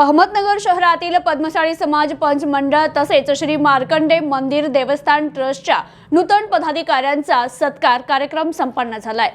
अहमदनगर शहरातील पद्मशाळी समाज पंच मंडळ तसेच श्री मार्कंडे मंदिर देवस्थान ट्रस्टच्या नूतन पदाधिकाऱ्यांचा सत्कार कार्यक्रम संपन्न झालाय.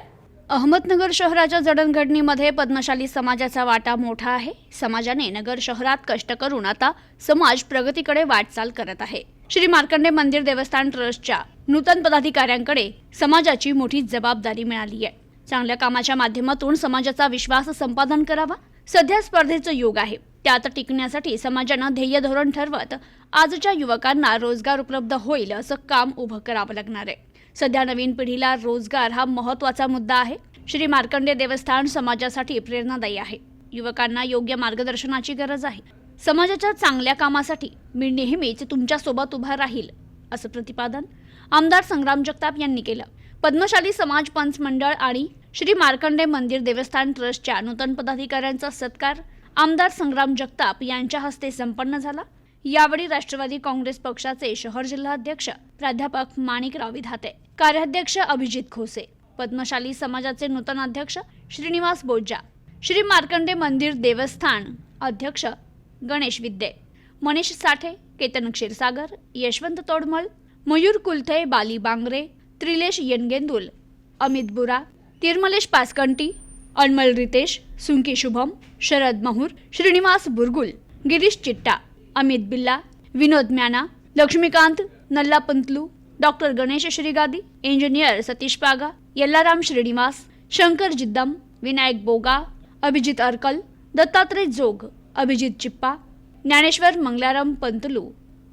अहमदनगर शहराच्या जडणघडणीमध्ये पद्मशाली समाजाचा वाटा मोठा आहे. समाजाने नगर शहरात कष्ट करून आता समाज प्रगतीकडे वाटचाल करत आहे. श्री मार्कंडे मंदिर देवस्थान ट्रस्टच्या नूतन पदाधिकाऱ्यांकडे समाजाची मोठी जबाबदारी मिळाली आहे. चांगल्या कामाच्या माध्यमातून समाजाचा विश्वास संपादन करावा. सध्या स्पर्धेचं योग आहे. त्यात टिकण्यासाठी समाजानं ध्येय धोरण ठरवत आजच्या युवकांना रोजगार उपलब्ध होईल असं काम उभं करावं लागणार आहे. सध्या नवीन पिढीला रोजगार हा महत्त्वाचा मुद्दा आहे. श्री मार्कंडे देवस्थान समाजासाठी प्रेरणादायी आहे. युवकांना योग्य मार्गदर्शनाची गरज आहे. समाजाच्या चांगल्या कामासाठी मी नेहमीच तुमच्यासोबत उभा राहील असं प्रतिपादन आमदार संग्राम जगताप यांनी केलं. पद्मशाली समाज पंच मंडळ आणि श्री मार्कंडे मंदिर देवस्थान ट्रस्टच्या नूतन पदाधिकाऱ्यांचा सत्कार आमदार संग्राम जगताप यांच्या हस्ते संपन्न झाला. यावेळी राष्ट्रवादी काँग्रेस पक्षाचे शहर जिल्हाध्यक्ष प्राध्यापक माणिकराव विधाते कार्याध्यक्ष अभिजित खोसे पद्मशाली समाजाचे नूतन अध्यक्ष श्रीनिवास बोज्जा श्री मार्कंडे मंदिर देवस्थान अध्यक्ष गणेश विद्ये मनीष साठे केतन क्षीरसागर यशवंत तोडमल मयूर कुलथे बाली बांगरे त्रिलेश येनगेंदुल अमित बुरा तिरमलेश पासकंटी अनमल रितेश सुंकी शुभम शरद महूर श्रीनिवास बुरगुल गिरीश चिट्टा अमित बिल्ला Vinod Myana Laxmikant Nalla Pantulu doctor Ganesh Shrigadi engineer Satish Paga Yallaram Srinivas Shankar Jiddam Vinayak Boga Abhijit Arkal Dattatray Jog Abhijit Chippa Dnyaneshwar Mangalaram Pantulu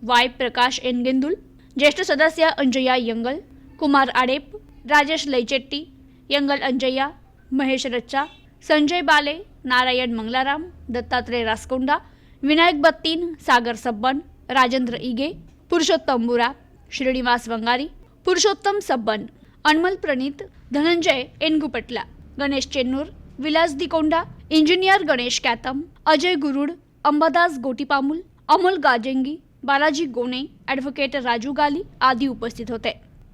Y Prakash Engendul ज्येष्ठ सदस्य अंजया यंगल कुमार आडेप राजेश लैचेट्टी यंगल अंजय्या महेश रच्चा संजय बाले नारायण मंगलाराम दत्तात्रय रासकोंडा विनायक बत्तीन सागर सब्बन राजेंद्र इगे पुरुषोत्तम बुरा श्रीनिवास वंगारी पुरुषोत्तम सब्बन अनमल प्रणित धनंजय एनगुपटला गणेश चेन्नूर विलास दिकोंडा इंजिनियर गणेश कॅतम अजय गुरुड अंबादास गोटीपामुल अमोल गाजेंगी बालाजी गोणे ॲडव्होकेट राजू गाली आदी उपस्थित होते.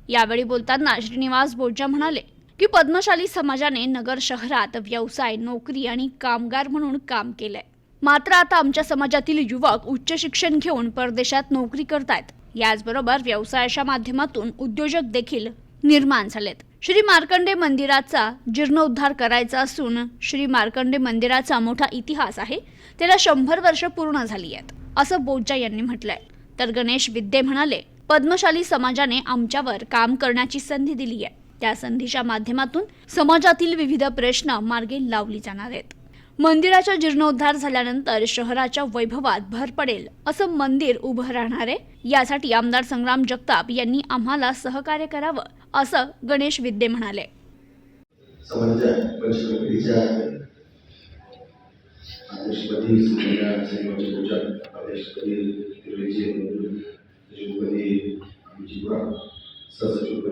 यावेळी बोलताना श्रीनिवास बोजा म्हणाले की पद्मशाली समाजाने नगर शहरात व्यवसाय नोकरी आणि कामगार म्हणून काम केलंय. मात्र आता आमच्या समाजातील युवक उच्च शिक्षण घेऊन परदेशात नोकरी करतायत. याचबरोबर व्यवसायाच्या माध्यमातून उद्योजक देखील निर्माण झालेत. श्री मार्कंडे मंदिराचा जीर्णोद्धार करायचा असून श्री मार्कंडे मंदिराचा मोठा इतिहास आहे. त्याला शंभर वर्ष पूर्ण झाली आहेत असं बोज्जा यांनी म्हटलंय. तर गणेश विद्ये म्हणाले पद्मशाली समाजाने आमच्यावर काम करण्याची संधी दिली आहे त्या संधीच्या माध्यमातून समाजातील विविध प्रश्न मार्गी लावली जाणार आहेत. मंदिराचा जीर्णोद्धार झाल्यानंतर शहराच्या वैभवात भर पडेल असं मंदिर उभं राहणार आहे. यासाठी आमदार संग्राम जगताप यांनी आम्हाला सहकार्य करावं असं गणेश विद्ये म्हणाले.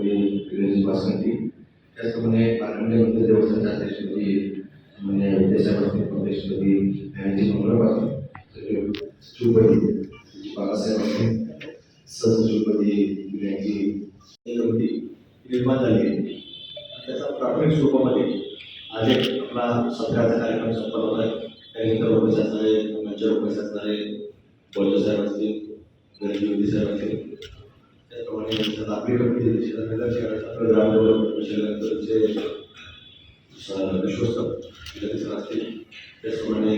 समाजाच्या वासंती त्याचप्रमाणे पारंबे मंदिर देवस्थानच्या अध्यक्षपदी म्हणजे बाळासाहेब कमिटी निर्माण झाली. आहे त्याचा प्राथमिक स्वरूपामध्ये आज एक आपला सत्राचा कार्यक्रम संपन्न होत आहे. त्यानंतर उपस्थित असणारे मंचावर उपस्थित असणारे बोलतो साहेब असतील गणेश साहेब असतील. त्याचप्रमाणे त्यात आपली शहराचा विश्वस्त असतील त्याचप्रमाणे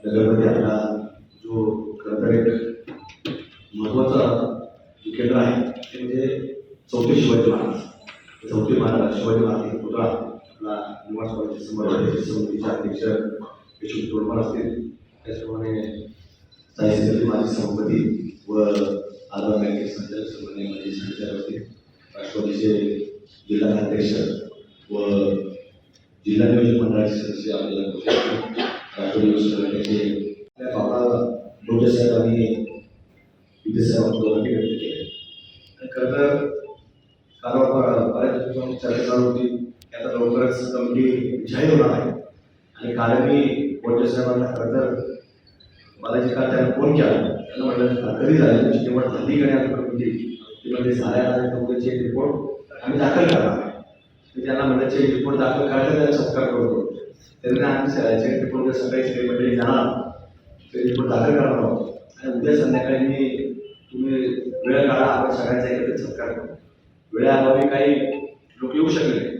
नगरमध्ये आपला जो खरं एक महत्त्वाचा केंद्र आहे ते म्हणजे चौथे शिवाजी महाराज. चौथे महाराज शिवाजी महाराज पुतळा आपला निवास समितीचे अध्यक्ष यशवंत तोडमार असतील. त्याचप्रमाणे साहित्यातील माजी सभापती व आधार बँकेचे संचालक सन्मान्य माजी संचालक असतील राष्ट्रवादीचे जिल्हाध्यक्ष व जिल्हा नियोजन मंडळाचे सदस्य आपल्याला राष्ट्रवादी युवक संघटनेचे आपल्या बाबा डोजे साहेब आणि विद्यासाहेब दोघांनी व्यक्त केले आणि खरं तर काल बऱ्याच दिवसांची चर्चा चालू होती की आता लवकरच कमिटी जाहीर होणार आहे. आणि काल मी कोटे साहेबांना खरं तर मला जे काल त्यांना फोन केला त्यांना म्हटलं कधी झाली तुमची निवड झाली का नाही कमिटी म्हणजे झाल्या रिपोर्ट आम्ही दाखल करा त्यांना म्हटलं चेक रिपोर्ट दाखल करायचा त्याचा सत्कार करतो त्यांना आम्ही चेक रिपोर्ट सकाळी सगळी मंडळी जाणार चेक रिपोर्ट दाखल करणार आहोत. आणि उद्या संध्याकाळी मी तुम्ही वेळ काढा आपण सगळ्यांचा एकत्र सत्कार करू. वेळाअभावी काही लोक येऊ शकले नाही.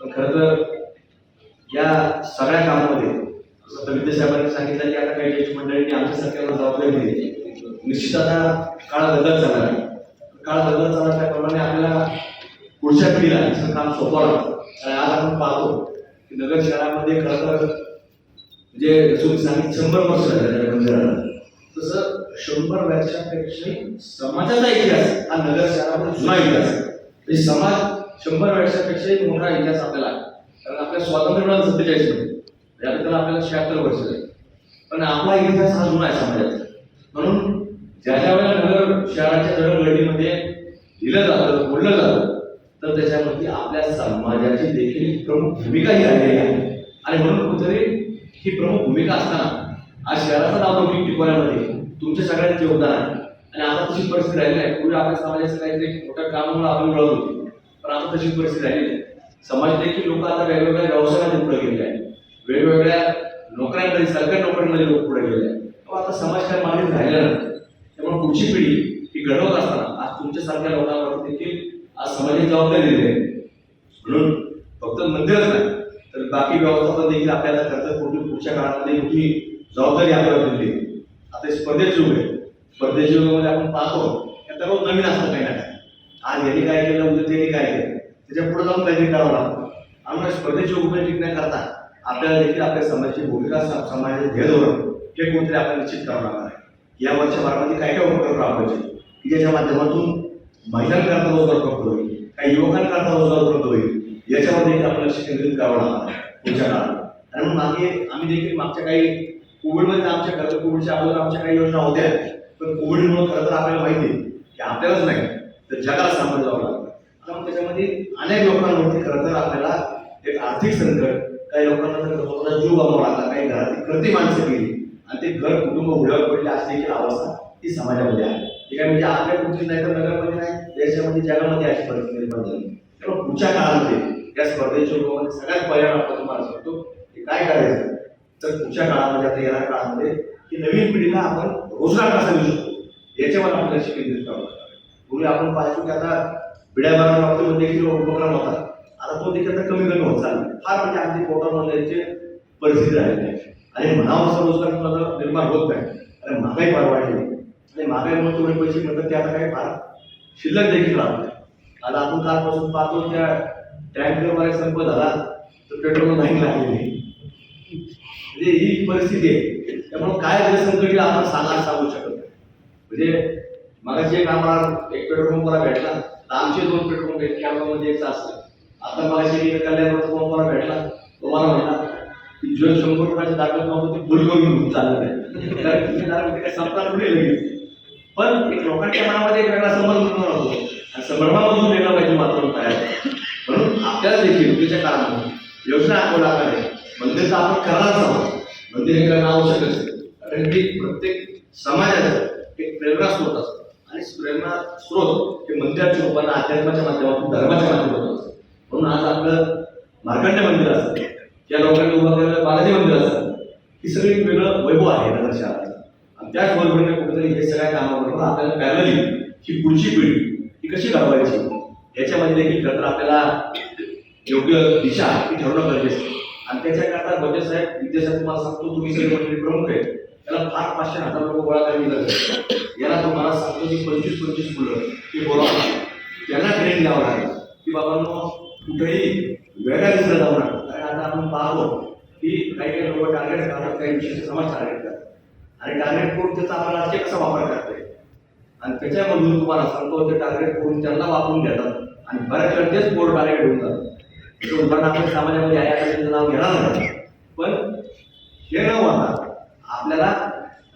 पण खरं तर या सगळ्या कामामध्ये जसं आता विद्यासाहेबांनी सांगितलं की आता काही ज्येष्ठ मंडळींनी आमच्या सरकारला जबाबदारी दिली. निश्चित आता काळ बदलत चालला आहे. काळ बदलत चालला त्याप्रमाणे आपल्याला पुढच्या पिढीला याचं काम सोपवलं आणि आज आपण पाहतो की नगर शहरामध्ये खरं तर म्हणजे तुम्ही सांगितलं शंभर वर्ष झाले मंदिराला. तसं शंभर वर्षापेक्षा समाजाचा इतिहास हा नगर शहरामध्ये जुना इतिहास आहे. म्हणजे समाज शंभर वर्षापेक्षाही मोठा इतिहास आपल्याला कारण आपल्या स्वातंत्र्य मिळालं सत्तेचाळीसमध्ये. त्याबद्दल आपल्याला शहात्तर वर्ष आहे पण आपला इतिहास हा जुना आहे समाजाचा. म्हणून ज्या ज्या वेळेला नगर शहराच्या जडणघडणीमध्ये लिहिलं जातं बोललं जातं तर त्याच्यामध्ये आपल्या समाजाची देखील प्रमुख भूमिका ही राहिलेली आहे. आणि म्हणून कुठेतरी ही प्रमुख भूमिका असताना आज शहराचं नाव तुम्ही टिकवण्यामध्ये तुमच्या सगळ्यांचे योगदान आहे. आणि आता तशी परिस्थिती राहिली आहे पूर्वी आपल्या समाजाचं काहीतरी मोठ्या कामामुळे आपण मिळत होती. पण आता तशी परिस्थिती राहिली नाही. समाज देखील लोक आता वेगवेगळ्या व्यवसायामध्ये पुढे गेले आहेत. वेगवेगळ्या नोकऱ्यांमध्ये सरकारी नोकऱ्यांमध्ये लोक पुढे गेले आहेत. आता समाज काय मागणी राहिलेला नाही. पुढची पिढी ही घडवत असताना आज तुमच्यासारख्या लोकांवर देखील आज समाजाची जबाबदारी दिली आहे. म्हणून फक्त मंदिरच नाही तर बाकी व्यवस्थापन देखील आपल्याला खर्च कुठे पुढच्या काळामध्ये मोठी जबाबदारी आपल्याला दिली आहे. आता स्पर्धेचे युग आहे. स्पर्धेच्या युगामध्ये आपण पाहतो या सर्व नवीन असतं काही ना काही. आज यांनी काय केलं उद्या त्यांनी काय केलं? त्याच्या पुढे जाऊन काहीतरी करावं लागतं. आणि स्पर्धेची उमेद टिकण्याकरता आपल्याला देखील आपल्या समाजाची भूमिका समाजाचे ध्येय धोरण हे कोणतरी आपल्याला निश्चित करावं लागणार आहे. या वर्षभरामध्ये काय काय उपक्रम राबवायचे. की ज्याच्या माध्यमातून महिलांकरता रोजगार उपलब्ध होईल काही युवकांकरता रोजगार उपलब्ध होईल याच्यामध्ये आपलं आपल्याला लक्ष केंद्रित करावं लागणार आहे कारण आणि मग मागे आम्ही देखील मागच्या काही कोविडमध्ये आमच्या खरं कोविडच्या अगोदर आमच्या काही योजना होत्या पण कोविडमुळे खरं तर आपल्याला माहिती आहे की आपल्यालाच नाही तर जगाला सामोरं जावं लागतं. आता मग त्याच्यामध्ये अनेक लोकांवरती खरं तर आपल्याला एक आर्थिक संकट काही लोकांना जीव गमावा लागला काही घरातील कर्ती माणसं गेली आणि ते घर कुटुंब उड्यावर पडले अशी देखील अवस्था ती समाजामध्ये आहे. ठीक आहे म्हणजे आपल्या कुठली नाही तर नगरमध्ये नाही देशामध्ये जगामध्ये अशी परिस्थिती निर्माण झाली. त्यामुळे पुढच्या काळामध्ये या स्पर्धेच्या रूपामध्ये सगळ्यात पहिल्यांदा आपण तुम्हाला सांगतो की काय करायचं? तर पुढच्या काळामध्ये आता येणाऱ्या काळामध्ये की नवीन पिढीला आपण रोजगार कसा देऊ शकतो? याच्यावर आपण लक्ष केंद्रित करावं लागणार पूर्वी आपण पाहतो की आता बिड्या बाजार देखील उपक्रम होता आता तो देखील आता कमी कमी होत चालला. फार म्हणजे अगदी पोटामध्ये परिस्थिती राहिली आहे. आणि म्हणावं असं रोजगार तुम्हाला निर्माण होत नाही. आणि महागाई फार वाढली. आणि महागाईमुळे तेवढे पैसे मिळतात ते आता काही फार शिल्लक देखील राहत नाही. आता आपण कालपासून पाहतो त्या टँकरवाले संप झाला तर पेट्रोल नाही लागलेली म्हणजे ही परिस्थिती आहे. त्यामुळे काय झालं संकट आपण सांगा सांगू शकत नाही. म्हणजे मगाशी एक आम्हाला एक पेट्रोल पंपाला भेटला. तर आमचे दोन पेट्रोल पंप एक कॅम्पामध्ये एक असतं. आता मगाशी एक कल्याणवरचा मला भेटला. तो मला म्हणला जो शंभर रुपयाचे दाखल पाहून ते फुल घेऊन चाललं नाही कारण तुम्ही काय संपला थोडी लगेच? पण एक लोकांच्या मनामध्ये एक वेगळा समज निर्माण होतो. आणि संभ्रमामधून वेगळा पाहिजे मात्र काय म्हणून आपल्याला देखील पुढच्या काळामध्ये योजना आखवला लागणार आहे मंदिर तर आपण करायलाच आहोत. मंदिर हे करणं आवश्यकच आहे कारण की प्रत्येक समाजाचं एक प्रेरणा स्रोत असतो. आणि प्रेरणा स्रोत हे मंदिराच्या रूपानं अध्यात्माच्या माध्यमातून धर्माच्या माध्यमातून असतं. म्हणून आज आपलं मार्कंड मंदिर असतं. या लोकांनी उभं केलेलं बालाजी मंदिर असतं ही सगळी एक वेगळं वैभव आहे नगर शहराचं आणि त्याचबरोबरीने कुठेतरी हे सगळ्या कामाबरोबर आपल्याला पॅरली ही पुढची पिढी ही कशी घडवायची याच्यामध्ये देखील खरं तर आपल्याला योग्य दिशा ही ठरवणं गरजेचं आहे. आणि त्याच्याकरता बजेट साहेब विद्यासाहेब तुम्हाला सांगतो तुम्ही सगळे मंडळी प्रमुख आहे त्याला फार पाचशे हजार लोक गोळा करावी लागतात याला तुम्हाला सांगतो की पंचवीस पंचवीस मुलं. ते बोलावं त्यांना ट्रेनिंग द्यावं लागेल. की बाबांनो कुठेही वेगळ्या दिसला जाऊ नका. आपण पाहावं की काही काही लोक टार्गेट करतात काही विशिष्ट समाज टार्गेट करतात. आणि टार्गेट करून त्याचा आपण राजकीय कसा वापर करतोय? आणि त्याच्यामधून तुम्हाला सांगतो ते टार्गेट करून त्यांना वापरून घेतात आणि बऱ्याच वेळा तेच बोर्ड टार्गेट होऊन जातात उदाहरण आपण समाजामध्ये आहे त्याचं नाव घेणार नाही पण हे न होता आपल्याला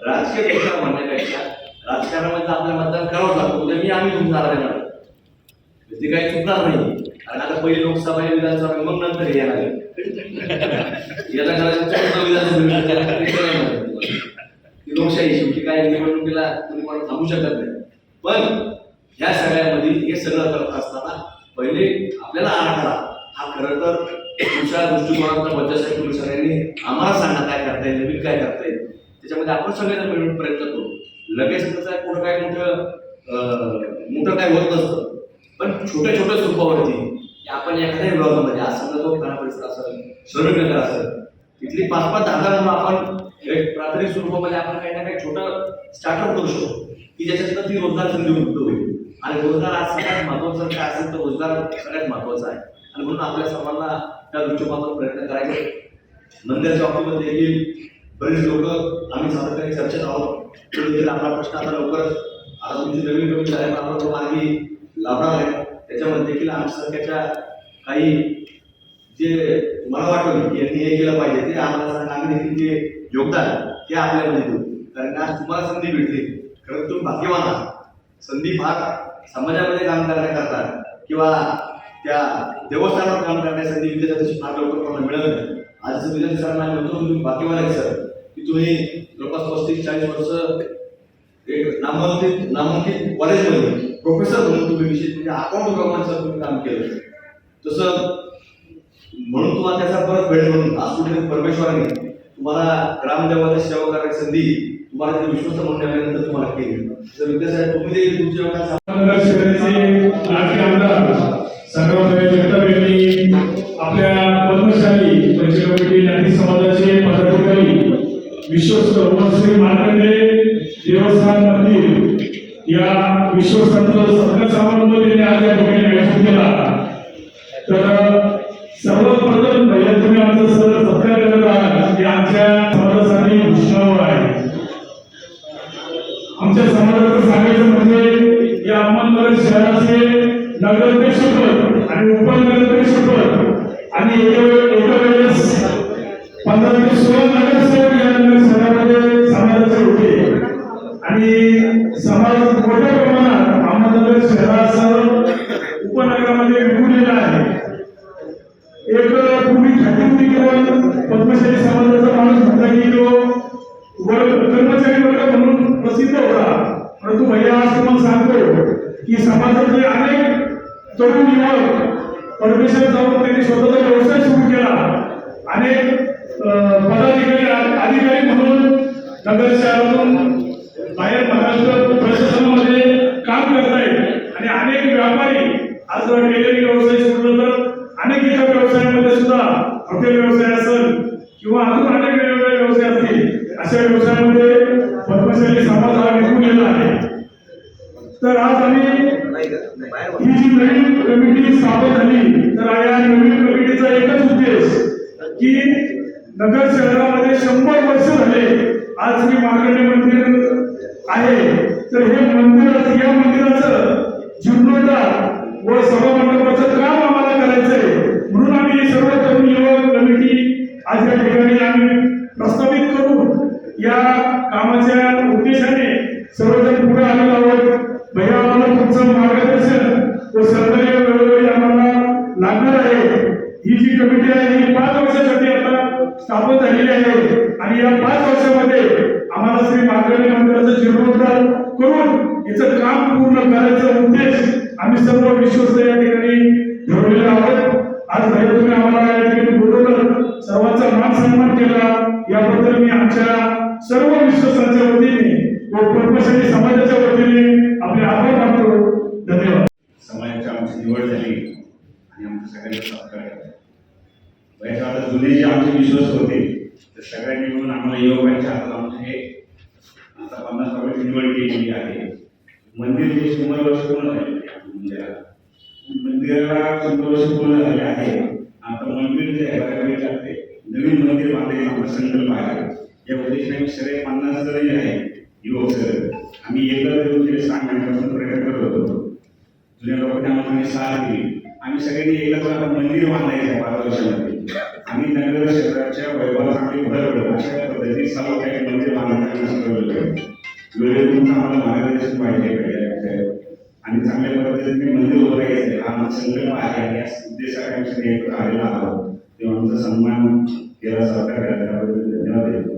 राजकीयपेक्षा म्हणण्यापेक्षा राजकारणामध्ये आपल्याला मतदान करावं लागतं. तर मी आम्ही तुमचा आराधना देणार ते काही चुकणार नाही. आणि आता पहिली लोकसभा विधानसभा मग नंतर हे येणार. याला करायचं विधानसभा लोकशाही शेवटी काय निवडणुकीला तुम्ही कोण थांबू शकत नाही. पण या सगळ्यामध्ये हे सगळं करत असताना पहिले आपल्याला आराखडा. हा खरं तर तुमच्या दृष्टिकोनातून बच्चासाहेब तुम्ही सगळ्यांनी आम्हाला सांगा काय करता येईल नवीन काय करता येईल. त्याच्यामध्ये आपण सगळ्यांना मिळून प्रयत्न करू. लगेच कसं कुठं काय मोठं मोठं काय होत नसतं. पण छोट्या छोट्या स्वरूपावरती की आपण एखाद्या विभागामध्ये आज समजा तो घरा परिसर असेल श्रमिक नगर असेल तिथली पाच पाच दहा दहा आपण एक प्राथमिक स्वरूपामध्ये आपण काही ना काही छोटं स्टार्टअप करू शकतो की ज्याच्यातनं ती रोजगार संधी उपलब्ध होईल. आणि रोजगार आज सगळ्यात महत्वाचं काय असेल तर रोजगार सगळ्यात महत्त्वाचा आहे. आणि म्हणून आपल्या सर्वांना त्या दृष्टिकोनातून प्रयत्न करायचे. नंदरच्या बाबतीमध्ये देखील बरेच लोक आम्ही सातत्याने चर्चेत आहोत. देखील आपला प्रश्न आता लवकरच आता तुमची नवीन नवीन झाल्या आपण मार्गी लाभणार आहे. त्याच्यामध्ये देखील आमच्यासारख्याच्या काही जे मला वाटतं की यांनी हे केलं पाहिजे ते आम्हाला आम्ही देखील जे योगदान ते आपल्यामध्ये देऊ. कारण का आज तुम्हाला संधी भेटली. खरं तुम्ही भाग्यवान आहात. संधी फार समाजामध्ये काम करण्याकरता किंवा त्या देवस्थानावर काम करण्याची संधी विद्यार्थ्यांची तशी फार लवकर कोणाला मिळत नाही. आज जसं विद्यार्थी सरांना म्हणतो तुम्ही भाग्यवान आहे सर. की तुम्ही जवळपास पस्तीस चाळीस वर्ष एक नामांकित नामांकित कॉलेजमध्ये प्रोफेसर म्हणून तुम्ही विशेष म्हणजे अकाउंट विभागाचं तुम्ही काम केलं. तसं म्हणून तुम्हाला त्याचा परत भेट म्हणून आज कुठे परमेश्वराने तुम्हाला ग्रामदेवाची सेवा करण्याची संधी तुम्हाला तिथे विश्वस्त म्हणून आल्यानंतर तुम्हाला केली. तर विद्यासाहेब तुम्ही देखील तुमच्या योगदान आमदार संग्रामभाई जगताप यांनी आपल्या पद्मशाली पंच कमिटी समाजाचे पदाधिकारी विश्वस्त श्री मार्कंडे देवस्थान या विश्वस्त सत्कार आज या ठिकाणी आयोजित केला. तर सर्वप्रथम भैया तुम्ही आमचा सर सत्कार करत आहात हे आमच्या समाजासाठी घोषणावर आहे. आमच्या समाजाचं सांगायचं म्हणजे या अहमदनगर शहराचे नगराध्यक्षपद आणि उपनगराध्यक्षपद आणि एका एका वेळेस पंधरा ते सोळा नगरसेवक या नगर शहरामध्ये समाजाचे होते. आणि समाज मोठ्या प्रमाणात अहमदनगर शहरासह उपनगरामध्ये विखुरलेला आहे. एक पूर्वी ख्याती केवळ पद्मशाली समाजाचा माणूस म्हटला की तो कर्मचारी वर्ग म्हणून प्रसिद्ध होता. परंतु भैया आज तुम्हाला सांगतो की समाजातले अनेक तरुण युवक परदेशात जाऊन त्यांनी स्वतःचा व्यवसाय सुरू केला. अनेक पदाधिकारी अधिकारी म्हणून नगर शहरातून बाहेर महाराष्ट्र प्रशासनामध्ये काम करतायत. आणि अनेक व्यापारी आज टेलरिंग व्यवसाय सोडलं तर अनेक इतर व्यवसायामध्ये सुद्धा हॉटेल व्यवसाय असेल किंवा अजून अनेक वेगवेगळे व्यवसाय असतील अशा व्यवसायामध्ये पद्मशाली समाज हा विखुरलेला आहे. तर आज आम्ही ही जी नवीन कमिटी स्थापन झाली तर या नवीन कमिटीचा एकच उद्देश की नगर शहरामध्ये शंभर वर्ष झाले आज श्री मार्कंडे मंदिर आहे तर हे मंदिर या मंदिराचं जीर्णोद्धार व सभा मंडपाचं काम आम्हाला करायचंय म्हणून आम्ही ही सर्व तरुण युवक कमिटी आज या ठिकाणी आम्ही प्रस्थापित करून या कामाच्या उद्देशाने सर्वजण पुढे आलेलो आहोत. भैया तुमचं मार्गदर्शन सन्मान केला. याबद्दल मी आमच्या सर्व विश्वासांच्या वतीने व पद्मशाली समाजाच्या वतीने आपले आभार मानतो. धन्यवाद. समाजाची आमची निवड झाली आणि आमच्या सगळ्यांचा सत्कार केला आता जुने जे आमचे विश्वास होते तर सगळ्यांनी मिळून आम्हाला युवकांच्या हातात आमचे हे आता पन्नास वर्षाची निवड केलेली आहे. मंदिर हे शंभर वर्ष पूर्ण झालेले आहे मंदिराला. मंदिराला शंभर वर्ष पूर्ण झाले आहे. आता मंदिर जे आहे बऱ्यापैकी लागते. नवीन मंदिर बांधायचा आमचा संकल्प आहे. या उद्देशाने सगळे पन्नास जण आहे युवक सर आम्ही एकत्र येऊन गेले सहा प्रयत्न करत होतो. जुन्या लोकांनी आम्हाला साथ दिली. आम्ही सगळ्यांनी एकत्र आता मंदिर बांधायचं आहे पाच वर्षामध्ये. आम्ही नगर शहराच्या वैभवात आम्ही भर पडतो. अशा पद्धतीने सर्व काही मंदिर बांधण्याचं ठरवलं वेळेत तुमचं आम्हाला मार्गदर्शन पाहिजे आणि चांगल्या पद्धतीने मंदिर उभारायचं हा संकल्प आहे या उद्देशाने आम्ही एकत्र आलेलो आहोत. तेव्हा आमचा सन्मान केला सरकार त्याबद्दल धन्यवाद देतो.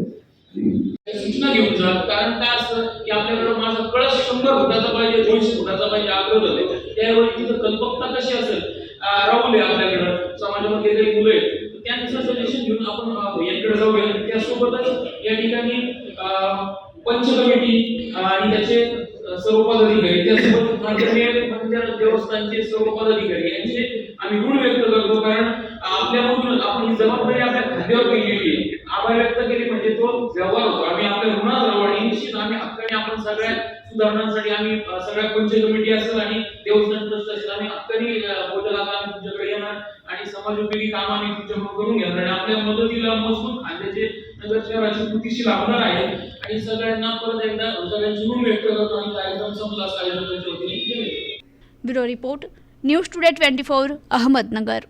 सूचना घेऊन जा कारण काय असतं की आपल्याकडे माझा कळस शंभर फुटाचा पाहिजे दोनशे फुटाचा पाहिजे आग्रह झाले त्यावेळी तिथं कल्पकता कशी असेल अं, राहुल आहे आपल्याकडं समाजामध्ये काही मुलं आहेत तर त्यांचं सजेशन घेऊन आपण अं, यांकडे जाऊया त्यासोबतच या ठिकाणी अं, पदाधिकारी त्यासोबत मार्कंडेय मंदिर देवस्थानचे सर्व पदाधिकारी यांचे आम्ही ऋण व्यक्त करतो कारण आपल्यामधून आपण ही जबाबदारी केलेली आहे केली म्हणजे तो व्यवहार होतो. आम्ही आपल्या ऋणात आणि निश्चित आम्ही हक्काने आपण सगळ्या सुधारणांसाठी आम्ही सगळ्या पंचायत कमिटी असेल आणि देवस्थान ट्रस्ट असेल आम्ही हक्काने बोलत आम्ही तुमच्याकडे येणार आणि समाज उपयोगी काम आम्ही तुमच्याकडून करून घेणार आणि आपल्या मदतीला मजबूत खांद्याचे नगर शहराची कृतीशी लाभणार आहे आणि सगळ्यांना परत एकदा सगळ्यांचे ऋण व्यक्त करतो आणि कार्यक्रम संपला असं आयोजकांच्या वतीने केले bureau report News Today twenty four Ahmednagar.